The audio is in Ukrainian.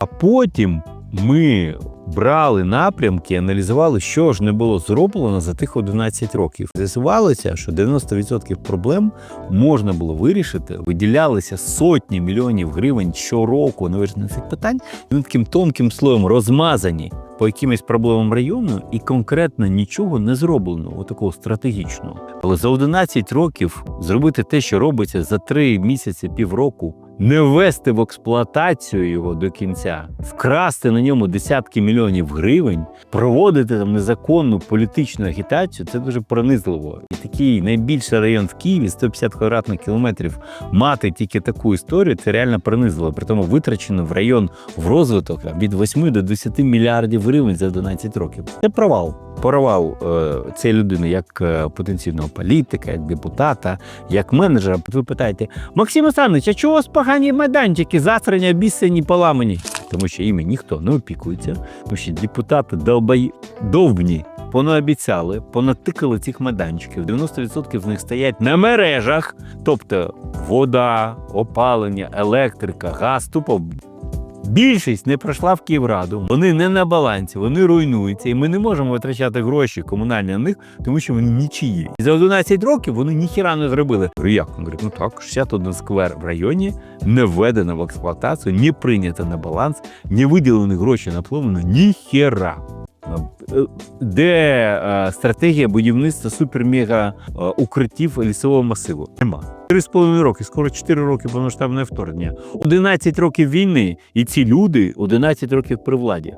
А потім ми брали напрямки, аналізували, що ж не було зроблено за тих 11 років. З'ясувалося, що 90% проблем можна було вирішити. Виділялися сотні мільйонів гривень щороку на вирішення цих питань. Вони таким тонким слоєм розмазані по якимось проблемам району, і конкретно нічого не зроблено, отакого стратегічного. Але за 11 років зробити те, що робиться за 3 місяці, півроку, не ввести в експлуатацію його до кінця, вкрасти на ньому десятки мільйонів гривень, проводити там незаконну політичну агітацію це дуже пронизливо. І такий найбільший район в Києві, 150 квадратних кілометрів, мати тільки таку історію, це реально пронизливо. При тому витрачено в район в розвиток від 8 до 10 мільярдів гривень за 11 років. Це провал. Провал е, цієї людини як е, потенційного політика, як депутата, як менеджера. Ви питаєте, Максим Олександрович, а чого вас погані майданчики, засрані, обіцяні, поламані? Тому що іми ніхто не опікується, тому що депутати долбай... довбні. Понаобіцяли, понатикали цих майданчиків. 90% з них стоять на мережах, тобто вода, опалення, електрика, газ, тупо Більшість не пройшла в Київраду. Вони не на балансі, вони руйнуються, і ми не можемо витрачати гроші комунальні на них, тому що вони нічиї. І за 11 років вони ніхіра не зробили. Як? Він говорить, ну так, 61 сквер в районі не введено в експлуатацію, не прийнято на баланс, не виділені гроші на плавно, ніхера. Де е, стратегія будівництва супер-мега е, укриттів лісового масиву? Нема. Три з половиною роки, скоро 4 роки повноштабне вторгнення. 11 років війни, і ці люди 11 років при владі.